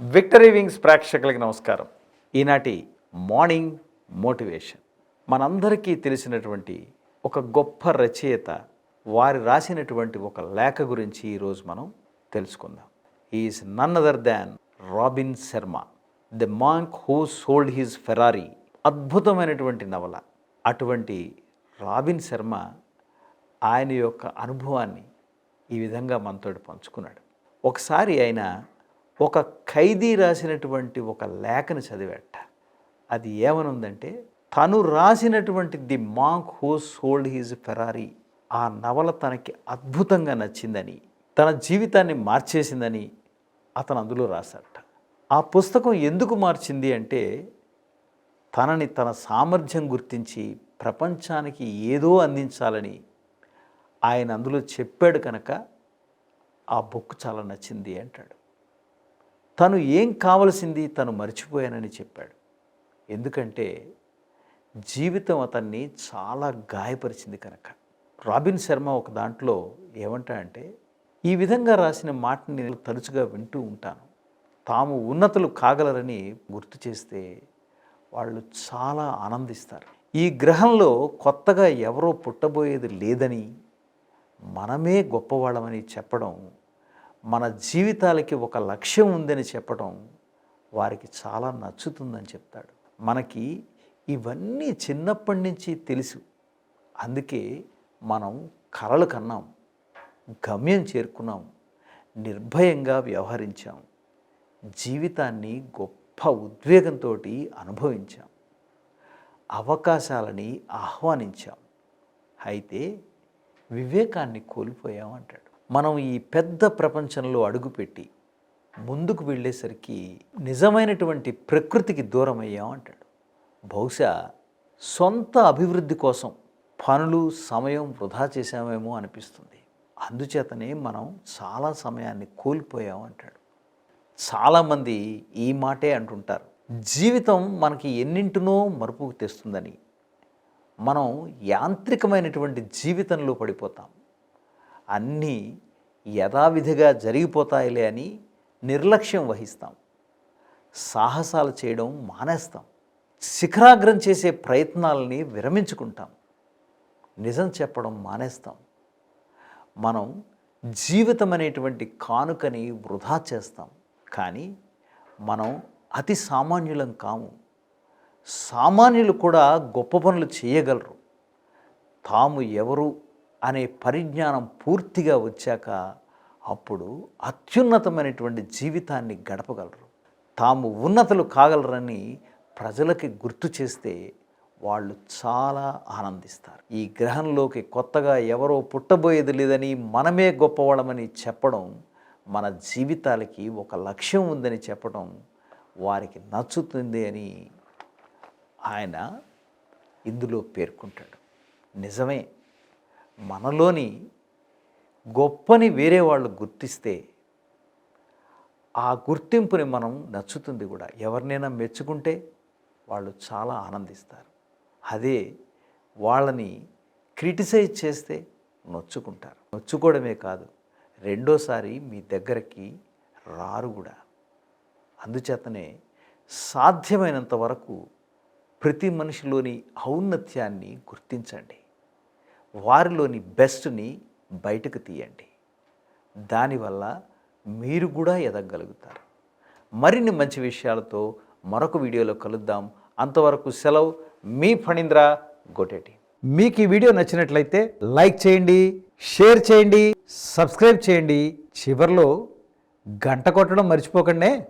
Victory wings ప్రేక్షకులకి నమస్కారం. ఈనాటి మార్నింగ్ మోటివేషన్. మనందరికీ తెలిసినటువంటి ఒక గొప్ప రచయిత వారి రాసినటువంటి ఒక లేఖ గురించి ఈరోజు మనం తెలుసుకుందాం. Is none other than Robin Sharma the monk who sold his Ferrari అద్భుతమైనటువంటి నవల. అటువంటి రాబిన్ శర్మ ఆయన యొక్క అనుభవాన్ని ఈ విధంగా మనతో పంచుకున్నాడు. ఒకసారి ఆయన ఒక ఖైదీ రాసినటువంటి ఒక లేఖను చదివాట. అది ఏమనుందంటే తను రాసినటువంటి the monk who sold his Ferrari ఆ నవల తనకి అద్భుతంగా నచ్చిందని తన జీవితాన్ని మార్చేసిందని అతను అందులో రాశాడట. ఆ పుస్తకం ఎందుకు మార్చింది అంటే తనని తన సామర్థ్యం గుర్తించి ప్రపంచానికి ఏదో అందించాలని ఆయన అందులో చెప్పాడు కనుక ఆ బుక్ చాలా నచ్చింది అంటాడు. తను ఏం కావలసింది తను మర్చిపోయానని చెప్పాడు. ఎందుకంటే జీవితం అతన్ని చాలా గాయపరిచింది కనుక. రాబిన్ శర్మ ఒక దాంట్లో ఏమంటాడంటే ఈ విధంగా రాసిన మాటని నేను తరచుగా వింటూ ఉంటాను. తాము ఉన్నతులు కాగలరని గుర్తు చేస్తే వాళ్ళు చాలా ఆనందిస్తారు. ఈ గ్రహంలో కొత్తగా ఎవరో పుట్టబోయేది లేదని మనమే గొప్పవాళ్ళమని చెప్పడం మన జీవితాలకి ఒక లక్ష్యం ఉందని చెప్పడం వారికి చాలా నచ్చుతుందని చెప్తాడు. మనకి ఇవన్నీ చిన్నప్పటి నుంచి తెలుసు. అందుకే మనం కలలు కన్నాం గమ్యం చేరుకున్నాం నిర్భయంగా వ్యవహరించాం జీవితాన్ని గొప్ప ఉద్వేగంతో అనుభవించాం అవకాశాలని ఆహ్వానించాం. అయితే వివేకాన్ని కోల్పోయామంటాడు మనం ఈ పెద్ద ప్రపంచంలో అడుగుపెట్టి ముందుకు వెళ్ళేసరికి నిజమైనటువంటి ప్రకృతికి దూరం అయ్యామంటాడు బహుశా సొంత అభివృద్ధి కోసం పనులు సమయం వృధా చేశామేమో అనిపిస్తుంది. అందుచేతనే మనం చాలా సమయాన్ని కోల్పోయాం అంటాడు. చాలామంది ఈ మాటే అంటుంటారు. జీవితం మనకి ఎన్నింటినో మరుపుకు తెస్తుందని. మనం యాంత్రికమైనటువంటి జీవితంలో పడిపోతాం. అన్నీ యథావిధిగా జరిగిపోతాయిలే అని నిర్లక్ష్యం వహిస్తాం. సాహసాలు చేయడం మానేస్తాం. శిఖరాగ్రం చేసే ప్రయత్నాలని విరమించుకుంటాం. నిజం చెప్పడం మానేస్తాం. మనం జీవితం అనేటువంటి కానుకని వృధా చేస్తాం. కానీ మనం అతి సామాన్యులం కాము. సామాన్యులు కూడా గొప్ప పనులు చేయగలరు. తాము ఎవరు అనే పరిజ్ఞానం పూర్తిగా వచ్చాక అప్పుడు అత్యున్నతమైనటువంటి జీవితాన్ని గడపగలరు. తాము ఉన్నతులు కాగలరని ప్రజలకి గుర్తు చేస్తే వాళ్ళు చాలా ఆనందిస్తారు. ఈ గ్రహంలోకి కొత్తగా ఎవరో పుట్టబోయేది లేదని మనమే గొప్పవాళ్ళమని చెప్పడం మన జీవితాలకి ఒక లక్ష్యం ఉందని చెప్పడం వారికి నచ్చుతుంది అని ఆయన ఇందులో పేర్కొంటాడు. నిజమే. మనలోని గొప్పని వేరే వాళ్ళు గుర్తిస్తే ఆ గుర్తింపుని మనం నచ్చుతుంది కూడా. ఎవరినైనా మెచ్చుకుంటే వాళ్ళు చాలా ఆనందిస్తారు. అదే వాళ్ళని క్రిటిసైజ్ చేస్తే నొచ్చుకుంటారు. నొచ్చుకోవడమే కాదు రెండోసారి మీ దగ్గరికి రారు కూడా. అందుచేతనే సాధ్యమైనంత వరకు ప్రతి మనిషిలోని ఔన్నత్యాన్ని గుర్తించండి. వారిలోని బెస్ట్ని బయటకు తీయండి. దానివల్ల మీరు కూడా ఎదగలుగుతారు మరిన్ని మంచి విషయాలతో మరొక వీడియోలో కలుద్దాం. అంతవరకు సెలవు. మీ ఫణీంద్ర గొటేటి. మీకు ఈ వీడియో నచ్చినట్లయితే లైక్ చేయండి షేర్ చేయండి సబ్స్క్రైబ్ చేయండి. చివరిలో గంట కొట్టడం మర్చిపోకండి.